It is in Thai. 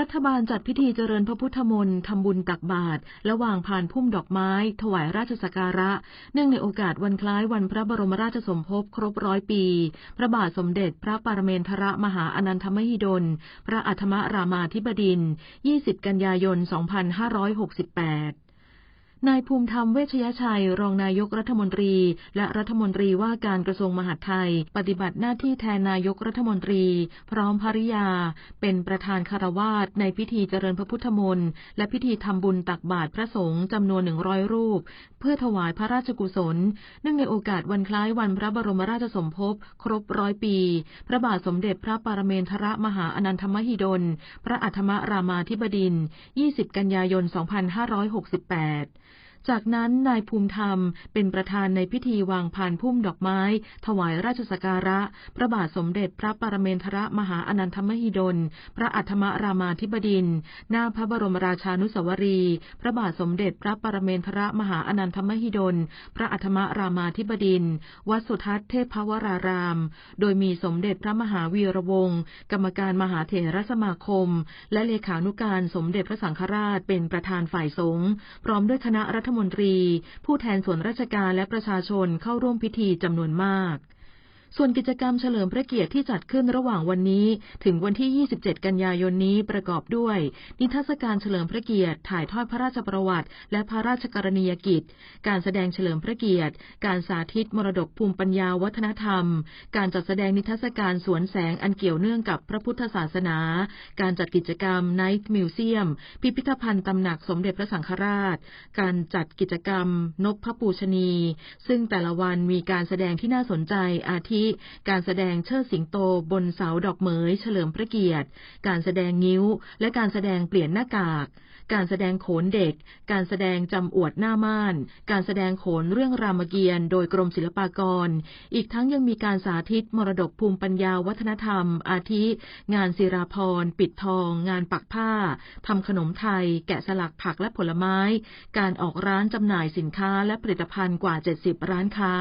รัฐบาลจัดพิธีเจริญพระพุทธมนต์ทำบุญตักบาตรและวางผ่านพุ่มดอกไม้ ถวายราชสักการะ เนื่องในโอกาสวันคล้ายวันพระบรมราชสมภพครบร้อยปี พระบาทสมเด็จพระปรเมนทรมหาอนันทมหิดล พระอัธมรามาธิบดิน 20 กันยายน 2568 นายภูมิธรรมเวชยชัย รองนายกรัฐมนตรี และรัฐมนตรีว่าการกระทรวงมหาดไทย ปฏิบัติหน้าที่แทนนายกรัฐมนตรี พร้อมภริยา เป็นประธานคารวาสในพิธีเจริญพระพุทธมนต์และพิธีทำบุญตักบาตรพระสงฆ์จำนวน100รูป เพื่อถวายพระราชกุศล เนื่องในโอกาสวันคล้ายวันพระบรมราชสมภพครบร้อยปี พระบาทสมเด็จพระปรเมนทรมหาอนันทมหิดล พระอัฏฐมรามาธิบดิน 20 กันยายน 2568 จากนั้นนายภูมิธรรมเป็นประธานในพิธีวางพานพุ่มดอกไม้ ถวายราชสักการะ พระบาทสมเด็จพระปรเมนทรมหาอนันทมหิดล พระอัฏฐมรามาธิบดิน หน้าพระบรมราชานุสาวรี พระบาทสมเด็จพระปรเมนทรมหาอนันทมหิดล พระอัฏฐมรามาธิบดิน วัดสุทัศน์เทพวราราม โดยมีสมเด็จพระมหาวีระวงศ์กรรมการมหาเถรสมาคม และเลขานุการสมเด็จพระสังฆราชเป็นประธานฝ่ายสงฆ์พร้อมด้วยคณะรัฐมนตรี ผู้แทนส่วนราชการและประชาชนเข้าร่วมพิธีจำนวนมาก ส่วนกิจกรรมเฉลิมพระเกียรติที่จัดขึ้นระหว่างวันนี้ ถึงวันที่ 27 กันยายนนี้ประกอบด้วย นิทรรศการเฉลิมพระเกียรติ ถ่ายทอดพระราชประวัติ และพระราชกรณียกิจ การแสดงเฉลิมพระเกียรติ การสาธิตมรดกภูมิปัญญาวัฒนธรรม การจัดแสดงนิทรรศการสวนแสงอันเกี่ยวเนื่องกับพระพุทธศาสนา การจัดกิจกรรม Night Museum พิพิธภัณฑ์ตำหนักสมเด็จพระสังฆราช การจัดกิจกรรมนกพระปูชนี ซึ่งแต่ละวันมีการแสดงที่น่าสนใจอาทิการแสดงเชิดสิงโตบนเสาดอกเหมยเฉลิมพระเกียรติ การแสดงงิ้ว และการแสดงเปลี่ยนหน้ากาก การแสดงโขนเด็ก การแสดงจำอวดหน้าม่าน การแสดงโขนเรื่องรามเกียรติ์โดยกรมศิลปากร อีกทั้งยังมีการสาธิตมรดกภูมิปัญญาวัฒนธรรม อาทิ งานศิราพรปิดทอง งานปักผ้าทำขนมไทย แกะสลักผักและผลไม้ การออกร้านจำหน่ายสินค้าและผลิตภัณฑ์กว่า 70 ร้านค้า